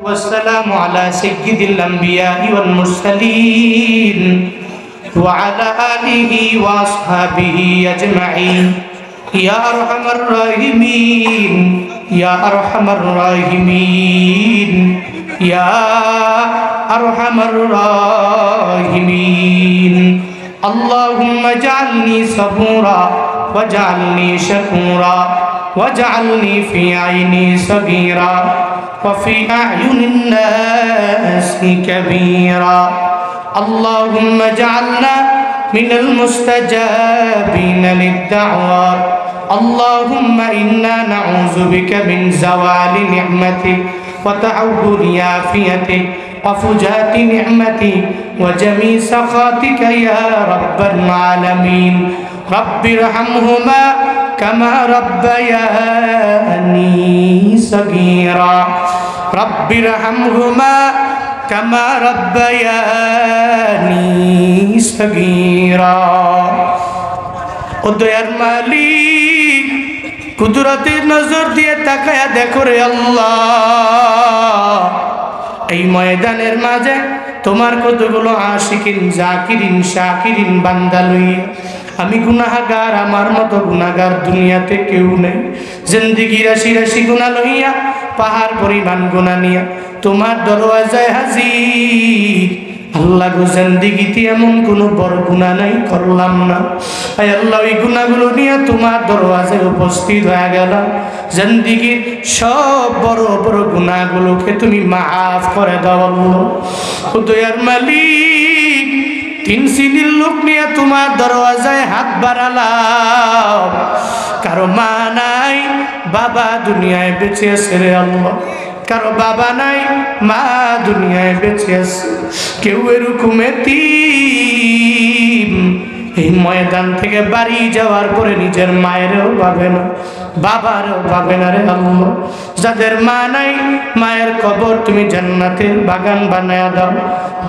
والسلام على سيد الأنبياء والمرسلين وعلى آله وأصحابه أجمعين. يا أرحم الراحمين يا أرحم الراحمين يا أرحم الراحمين. اللهم اجعلني صبورا واجعلني شكورا واجعلني في عيني صغيرا. وفي أعين الناس كبيرا. اللهم اجعلنا من المستجابين للدعوات اللهم إنا نعوذ بك من زوال نعمتك وتعود عافيتك وفجاة نعمتك وجميع سخاتك يا رب العالمين. رب ارحمهما كما ربياني صغيرا رب ارحمهما كما ربياني صغيرا ও দয়ার মালিক কুদরতের নজর দিয়ে তাকায়া দেখো রে আল্লাহ এই ময়দানের মাঝে তোমার কতগুলো আশিকিন জাকিরিন শাকিরিন বান্দা লইয়া আমি গুনাহাগার, আমার মতো গুনাগার দুনিয়াতে কেউ নেই। জিন্দিগি রাশি রাশি গুণা লইয়া, পাহাড় পরিমাণ গুণা নিয়া। তোমার দরওয়াজায় হাজির। আল্লাহ গো, জিন্দিগিতে এমন কোনো বড় গুণা নাই, করলাম না। আয় আল্লাহ, ওই গুণাগুলো নিয়ে তোমার দরওয়াজায় উপস্থিত হয়ে গেলাম জিন্দিগির সব বড় বড় গুণাগুলোকে তুমি মাফ করে দাও দয়ার মালিক। তিন শ্রেণির লোক নিয়ে তোমার দরওয়াজায় হাত বাড়ালাম। কারও মা নাই, বাবা দুনিয়ায় বেঁচে আছে রে আল্লাহ। কারও বাবা নাই, মা দুনিয়ায় বেঁচে আছে। কেউ এরকম এতিম এই ময়দান থেকে বাড়ি যাওয়ার পরে নিজের মায়েরও পাবে না, বাবারও পাবে না রে আল্লাহ। যাদের মা নাই, মায়ের কবর তুমি জান্নাতের বাগান বানায় দাও।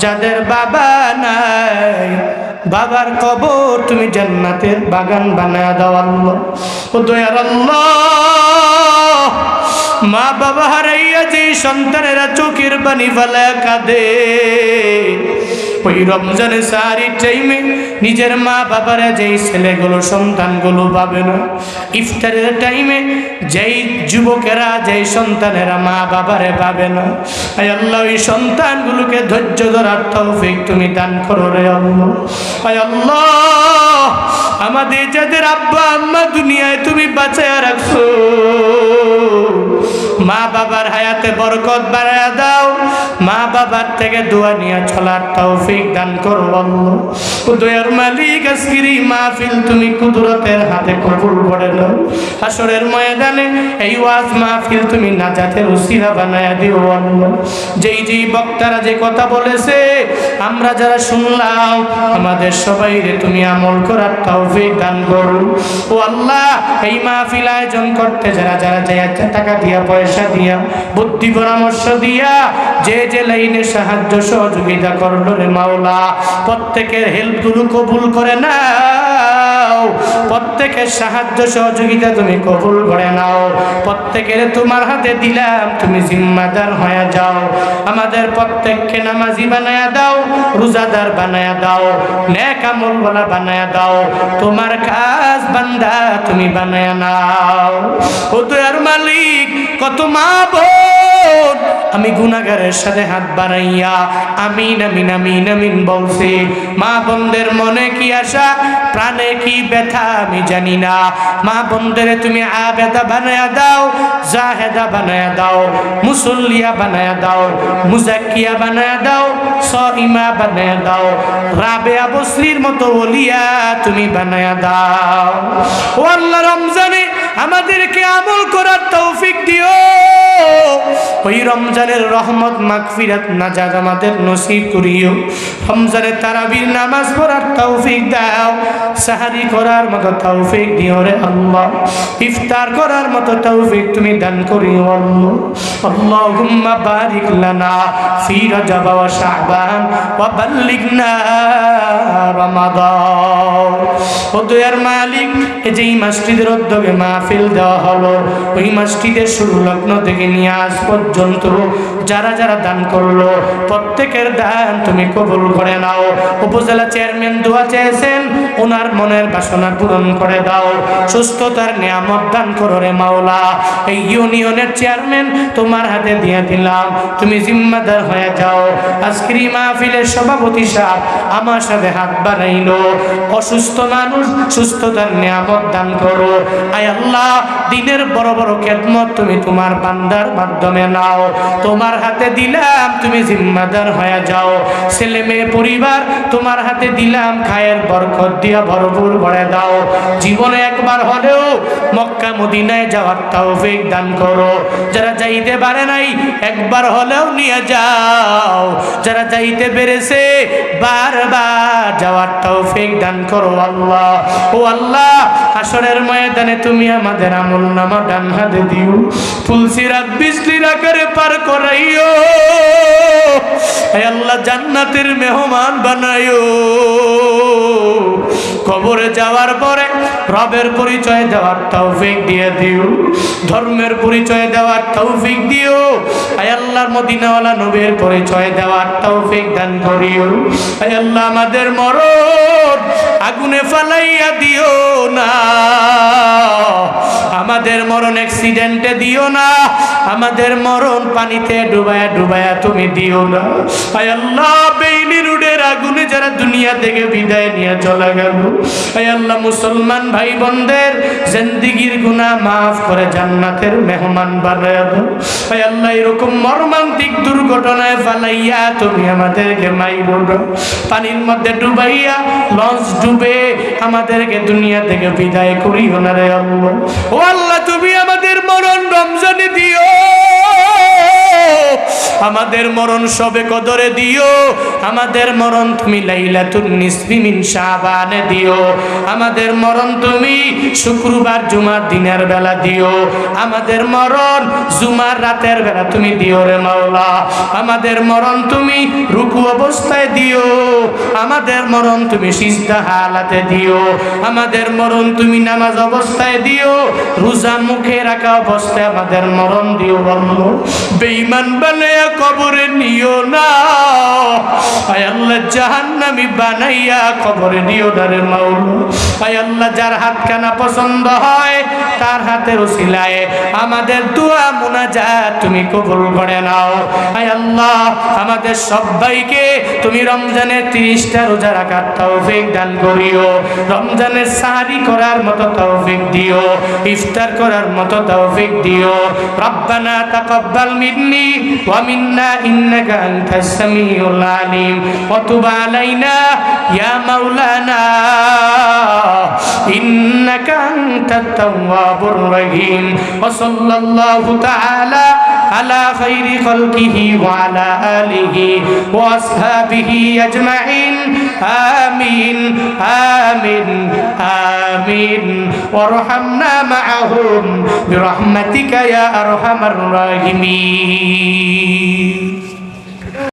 যাদের বাবা নাই, বাবার কবর তুমি জান্নাতের বাগান বানায় দাও আল্লাহ। ও দয়ার আল্লাহ, মা বাবা হারাইয়া যে সন্তানেরা চোখের বাণী ফেলা কাঁদে ওই রমজানে সারি টাইমে নিজের মা বাবারা যেই ছেলেগুলো, সন্তানগুলো পাবে না, ইফতারের টাইমে যেই যুবকেরা, যেই সন্তানেরা মা বাবারে পাবে না, আয় আল্লাহ, ওই সন্তানগুলোকে ধৈর্য ধরার তৌফিক তুমি দান করো রে আল্লাহ। আয় আল্লাহ, আমাদের যাদের আব্বা আম্মা দুনিয়ায় তুমি বাঁচায় রাখছো। মা বাবার হায়াতে বরকত বাড়ায় দাও। মা বাবার থেকে দোয়া নিয়ে চলার তৌফিক দান করো আল্লাহ। দয়ার মালিক, আজকের মাহফিল তুমি কুদরতের হাতে কবুল করে নাও। আসরের ময়দানে এই ওয়াজ মাহফিল তুমি নাজাতের উসিলা বানায় দিও আল্লাহ। যেই যেই বক্তারা যে কথা বলেছে, আমরা যারা শুনলাম, আমাদের সবাই রে তুমি আমল করার তৌফিক দান করো। ও আল্লাহ, এই মাহফিল আয়োজন করতে যারা যারা যাই টাকা দিয়া পয়সা দিয়া, বুদ্ধি পরামর্শ দিয়া, যে যে লাইনে সাহায্য সহযোগিতা করল রে মাওলা, প্রত্যেকের হেল্পগুলো কবুল করে নাও। প্রত্যেকের সাহায্য সহযোগিতা তুমি কবুল করে নাও। প্রত্যেকের তোমার হাতে দিলাম, তুমি জিম্মাদার হয়ে যাও। আমাদের প্রত্যেককে নামাজি বানায়া দাও, রোজাদার বানায়া দাও আমল বলা বানায়া দাও। তোমার কাজ বান্দা তুমি বানায়া নাও। ও আর মালিক কত মা বোন আমি গুনাগারের সাথে হাত বাড়াইয়া আমিন আমিন আমিন আমিন বলছি, মা বোনদের মনে কি আশা, প্রাণে কি ব্যথা, আমি জানি না। মা বোনদের তুমি আবেদা বানায়া দাও, জাহেদা বানায়া দাও, মুসল্লিয়া বানায়া দাও, মুজাক্কিয়া বানায়া দাও সইমা বানায়া দাও রাবেয়া বসরির মতো ওলিয়া তুমি বানায়া দাও। ও আল্লাহ রমজানে আমাদেরকে আমল করার তৌফিক দিও। ওই রমজানের রহমত, মাগফিরাত, নাজাত আমাদের নসিব করিও। রমজানে তারাবির নামাজ পড়ার তৌফিক দাও। সাহারি করার মতো তৌফিক দিও রে আল্লাহ। ইফতার করার মতো তৌফিক তুমি দান করিও আল্লাহ। আল্লাহুম্মা বারিক লানা ফি রজব ওয়া শাবান ওয়া বাল্লিগনা রমাদান। ও দয়ার মালিক, এই যে এই মাসটিদের উদ্যোগে মাহফিল দেওয়া হলো, ওই মাসটিদের শুরু লগ্ন থেকে থেকে নিয়ে আজ পর্যন্ত যারা যারা দান করল, প্রত্যেকের দান তুমি কবুল করে নাও। উপজেলা চেয়ারম্যান দোয়া চেয়েছেন, ওনার মনের বাসনা পূরণ করে দাও। সুস্থতার নিয়ামত দান করো রে মাওলা। এই ইউনিয়নের চেয়ারম্যান তোমার হাতে দিয়ে দিলাম। তুমি জিম্মাদার হয়ে যাও। আজকের মাহফিলের সভাপতি সাহেব আমার সাথে হাত বাড়াইলো। অসুস্থ মানুষ সুস্থতার নিয়ামত দান করো। আয় আল্লাহ, দিনের বড় বড় খেদমত তুমি তোমার বান্দার মাধ্যমে নাও। তোমার হাতে দিলাম, তুমি জিম্মাদার হয়ে যাও। ছেলে মেয়ে, পরিবার, তোমার হাতে দিলাম, খায়ের বরকত দিয়া ভরপুর ভরে দাও। জীবনে একবার হলেও মক্কা, মদিনায় যাওয়ার তৌফিক দান করো। যারা যাইতে পারে নাই, একবার হলেও নিয়ে যাও। যারা যাইতে পেরেছে, বারবার যাওয়ার তৌফিক দান করো আল্লাহ। ও আল্লাহ হাসরের ময়দানে তুমি আমাদের আমল নামা ডান হাতে দিও। তুলসি রাত বিজলির আকারে পার করাইও। আল্লাহ জান্নাতের মেহমান বানাইও। কবরে যাওয়ার পরে রবের পরিচয় দেওয়ার তৌফিক দিয়ে দিও। ধর্মের পরিচয় দেওয়ার তৌফিক দিও। আল্লাহর মদিনাওয়ালা নবীর পরিচয় দেওয়ার তৌফিক দান করিও। আল্লাহ আমাদের মরণ আগুনে ফালাইয়া দিও না। অ্যাক্সিডেন্টে দিও না। আমাদের মরণ পানিতে ডুবায়া ডুবায়া তুমি দিও না। আয় আল্লাহ, বেইলি রুডের আগুনে যারা দুনিয়া থেকে বিদায় নিয়ে চলে গেল। আয় আল্লাহ, মুসলমান ভাই বোনদের জিন্দিগির গুনাহ মাফ করে জান্নাতের মেহমান বানায় দাও। আয় আল্লাহ, এরকম মর্মান্তিক দুর্ঘটনায় ফালাইয়া তুমি আমাদেরকে মাইরো না। পানির মধ্যে ডুবাইয়া লঞ্চ ডুবে আমাদেরকে দুনিয়া থেকে বিদায় করিও না রে আল্লাহ। ও আল্লাহ, তুমি মরণ রমজানে দিও। আমাদের মরণ সবে কদরে দিও। আমাদের মরণ তুমি লাইলাতুন নিসফি মিন শাবানে দিও। আমাদের মরণ তুমি শুক্রবার জুমার দিনের বেলা দিও। আমাদের মরণ জুমার রাতের বেলা তুমি দিও রে মাওলা। আমাদের মরণ তুমি রুকু অবস্থায় দিও। আমাদের মরণ তুমি সিজদা হালাতে দিও। আমাদের মরণ তুমি নামাজ অবস্থায় দিও। রোজা মুখে রাখা অবস্থায় আমাদের মরণ দিও বেঈমান বানাইয়া কবরে নিও না। আয় আল্লাহ জাহান্নামী বানাইয়া কবরে নিও না রে মাওলা। আয় আল্লাহ যার হাত কানা পছন্দ হয়, তার হাতের উসিলায় আমাদের দোয়া মুনাজাত তুমি কবুল করে নাও। আয় আল্লাহ, আমাদের সবাইকে তুমি রমজানের তিরিশটা রোজা রাখার তৌফিক দান করিও। রমজানের সাহারি করার মতো তৌফিক দিও, ইফতার করার মতো তৌফিক দিও। রব্বানা তাকাব্বাল মিন্নি ওয়া মিন্না ইন্নাকা আনতাস সামিউল আলিম ওয়া তুব আলাইনা মাওলানা। ইন্নাকা আনতাত তাওয়াবুর রহিম। ওয়া সাল্লাল্লাহু তাআলা على خير خلقه وعلى آله وأصحابه أجمعين. آمين. آمين. آمين. وارحمنا معهم برحمتك يا أرحم الراحمين.